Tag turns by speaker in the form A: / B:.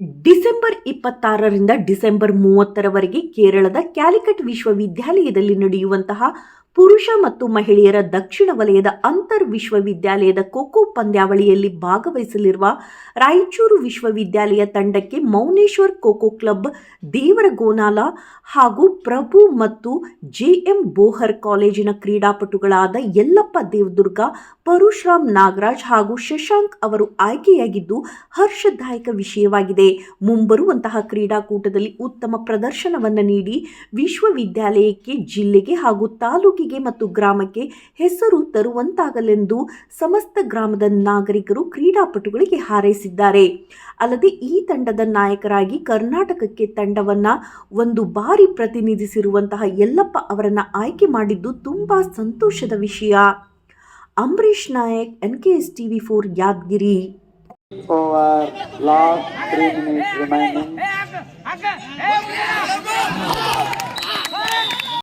A: December ಇಪ್ಪತ್ತಾರರಿಂದ December ಮೂವತ್ತರವರೆಗೆ ಕೇರಳದ ಕ್ಯಾಲಿಕಟ್ ವಿಶ್ವವಿದ್ಯಾಲಯದಲ್ಲಿ ನಡೆಯುವಂತಹ ಪುರುಷ ಮತ್ತು ಮಹಿಳೆಯರ ದಕ್ಷಿಣ ವಲಯದ ಅಂತರ್ ವಿಶ್ವವಿದ್ಯಾಲಯದ ಖೋಖೋ ಪಂದ್ಯಾವಳಿಯಲ್ಲಿ ಭಾಗವಹಿಸಲಿರುವ ರಾಯಚೂರು ವಿಶ್ವವಿದ್ಯಾಲಯ ತಂಡಕ್ಕೆ ಮೌನೇಶ್ವರ್ ಖೋಖೋ ಕ್ಲಬ್, ದೇವರಗೋನಾಲ ಹಾಗೂ ಪ್ರಭು ಮತ್ತು ಜೆಎಂ ಬೋಹರ್ ಕಾಲೇಜಿನ ಕ್ರೀಡಾಪಟುಗಳಾದ ಯಲ್ಲಪ್ಪ ದೇವದುರ್ಗ, ಪರಶುರಾಮ್ ನಾಗರಾಜ್ ಹಾಗೂ ಶಶಾಂಕ್ ಅವರು ಆಯ್ಕೆಯಾಗಿದ್ದು, ಹರ್ಷದಾಯಕ ವಿಷಯವಾಗಿದೆ. ಮುಂಬರುವಂತಹ ಕ್ರೀಡಾಕೂಟದಲ್ಲಿ ಉತ್ತಮ ಪ್ರದರ್ಶನವನ್ನು ನೀಡಿ ವಿಶ್ವವಿದ್ಯಾಲಯಕ್ಕೆ, ಜಿಲ್ಲೆಗೆ ಹಾಗೂ ತಾಲೂಕಿಗೆ ಮತ್ತು ಗ್ರಾಮಕ್ಕೆ ಹೆಸರು ತರುವಂತಾಗಲೆಂದು ಸಮಸ್ತ ಗ್ರಾಮದ ನಾಗರಿಕರು ಕ್ರೀಡಾಪಟುಗಳಿಗೆ ಹಾರೈಸಿದ್ದಾರೆ ಅಲ್ಲದೆ ಈ ತಂಡದ ನಾಯಕರಾಗಿ ಕರ್ನಾಟಕಕ್ಕೆ ತಂಡವನ್ನ ಒಂದು ಬಾರಿ ಪ್ರತಿನಿಧಿಸಿರುವಂತಹ ಯಲ್ಲಪ್ಪ ಅವರನ್ನು ಆಯ್ಕೆ ಮಾಡಿದ್ದು ತುಂಬಾ ಸಂತೋಷದ ವಿಷಯ Ambareesh Nayak N K S TV four Yadgir
B: for last three minutes remaining.